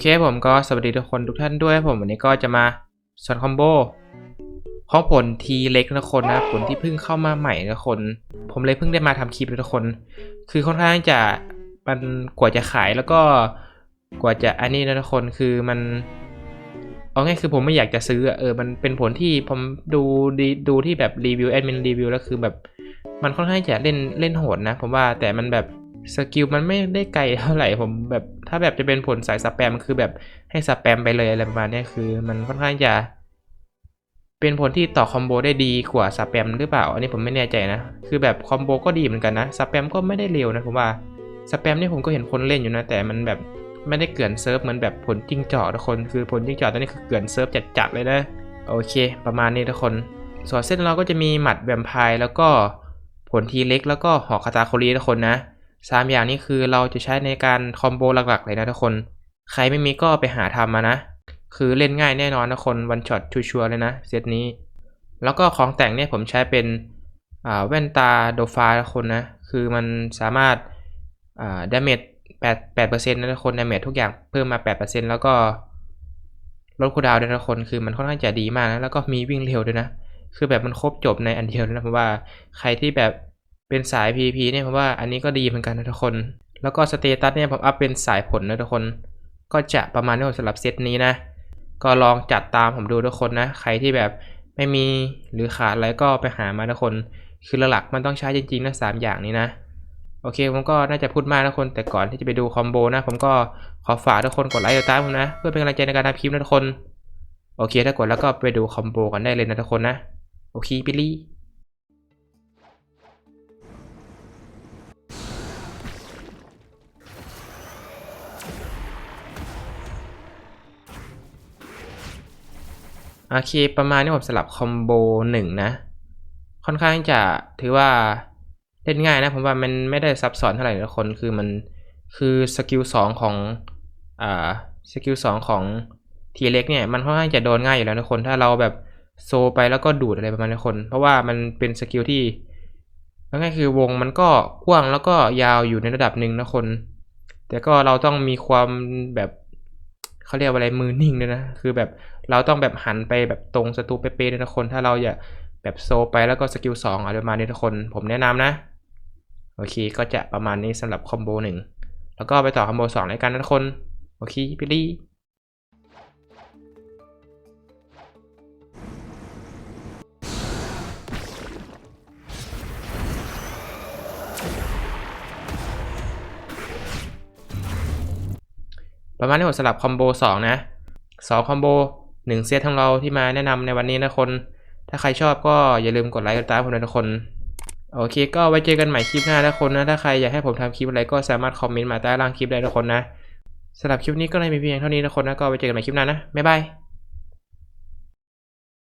เคผมก็สวัสดีทุกคนทุกท่านด้วยผมวันนี้ก็จะมาสอนคอมโบของผลทีเล็กนะคนนะผลที่เพิ่งเข้ามาใหม่นะคน ผมเลยเพิ่งได้มาทำคลิปนะทุกคน คือค่อนข้างจะมันกว่าจะขายแล้วก็กว่าจะอันนี้นะทุกคนคือมันเอาง่ายคือผมไม่อยากจะซื้อเออมันเป็นผลที่ผมดูดีดูที่แบบรีวิวแอดมินรีวิวแล้วคือแบบมันค่อนข้างจะเล่นเล่นโหดนะ ผมว่าแต่มันแบบ สกิลมันไม่ได้ไกลเท่าไหร่ผมแบบถ้าแบบจะเป็นผลสายสแปมคือแบบให้สแปมไปเลยอะไรประมาณนี้คือ มันค่อนข้างจะ เป็นผลที่ต่อคอมโบได้ดีกว่าสแปมหรือเปล่า อันนี้ผมไม่แน่ใจนะ คือแบบคอมโบก็ดีเหมือนกันนะสแปมก็ไม่ได้เร็วนะผมว่าสแปมนี่ผมก็เห็นคนเล่นอยู่นะแต่มันแบบไม่ได้เกลื่อนเซิร์ฟเหมือนแบบผลจิ้งจอกทุกคน คือผลจิ้งจอกตอนนี้คือเกลื่อนเซิร์ฟจัดๆเลยนะโอเค ประมาณนี้ทุกคน ส่วนเส้นเราก็จะมีหมัดแวมไพร์แล้วก็ผลทีเล็กแล้วก็หอกคาตาโครีทุกคนนะ สามอย่างนี้คือเราจะใช้ในการคอมโบหลักๆเลยนะทุกคน ใครไม่มีก็ไปหาทำมานะ คือเล่นง่ายแน่นอนนะคนวันช็อตชัวร์เลยนะเซตนี้ แล้วก็ของแต่งเนี่ยผมใช้เป็นแว่นตาโดฟาทุกคนนะ คือมันสามารถาดาเมจแปดแปดเปอร์เซ็นต์นะทุกคนดาเมจทุกอย่างเพิ่มมาแปดเปอร์เซ็นต์แล้วก็ลดคูดาวน์ด้วยนะทุกคนคือมันค่อนข้างจะดีมากนะแล้วก็มีวิ่งเร็วด้วยนะ คือแบบมันครบจบในอันเดียวเลยนะผมว่าใครที่แบบ เป็นสาย PVP เนี่ยผมว่าอันนี้ก็ดีเหมือนกันนะทุกคน แล้วก็สเตตัสเนี่ยผมอัพเป็นสายผลนะทุกคน ก็จะประมาณนี้สำหรับเซตนี้นะ ก็ลองจัดตามผมดูทุกคนนะ ใครที่แบบไม่มีหรือขาดอะไรก็ไปหามาทุกคน คือหลักๆมันต้องใช้จริงๆนะสามอย่างนี้นะ โอเคผมก็น่าจะพูดมากนะทุกคน แต่ก่อนที่จะไปดูคอมโบนะ ผมก็ขอฝากทุกคนกดไลค์กดติดตามผมนะ เพื่อเป็นกำลังใจในการทำคลิปนะทุกคน โอเคถ้ากดแล้วก็ไปดูคอมโบกันได้เลยนะทุกคนนะ โอเคบิล โอเคประมาณนี้ผมสลับคอมโบหนึ่งนะ ค่อนข้างจะถือว่าเล่นง่ายนะผมว่ามันไม่ได้ซับซ้อนเท่าไหร่นะคนคือมันคือสกิลสองของอ่าสกิลสองของทีเล็กเนี่ยมันค่อนข้างจะโดนง่ายอยู่แล้วนะคนถ้าเราแบบโซไปแล้วก็ดูดอะไรประมาณนี้คน เพราะว่ามันเป็นสกิลที่ง่ายคือวงมันก็กว้างแล้วก็ยาวอยู่ในระดับหนึ่งนะคน แต่ก็เราต้องมีความแบบเขาเรียกว่าอะไรมือนิ่งด้วยนะ คือแบบ เราต้องแบบหันไปแบบตรงศัตรูเป๊ะๆด้วยนะคน ถ้าเราอย่าแบบโซไปแล้วก็สกิลสองอะไรประมาณนี้ทุกคน ผมแนะนำนะ โอเค ก็จะประมาณนี้สำหรับคอมโบหนึ่งแล้วก็ไปต่อคอมโบสองในกันนะทุกคน โอเคพี่ลี่ประมาณนี้ผมดสำหรับคอมโบสองนะสองคอมโบ หนึ่งเซตของเราที่มาแนะนำในวันนี้นะคน ถ้าใครชอบก็อย่าลืมกดไลค์กดติดตามผมด้วยนะทุกคน โอเค ก็ไว้เจอกันใหม่คลิปหน้านะคนนะ ถ้าใครอยากให้ผมทำคลิปอะไรก็สามารถคอมเมนต์มาใต้ล่างคลิปได้นะคนนะสำหรับคลิปนี้ก็เลยมีเพียงเท่านี้นะคนนะ ก็ไว้เจอกันใหม่คลิปหน้านะ บ๊ายบาย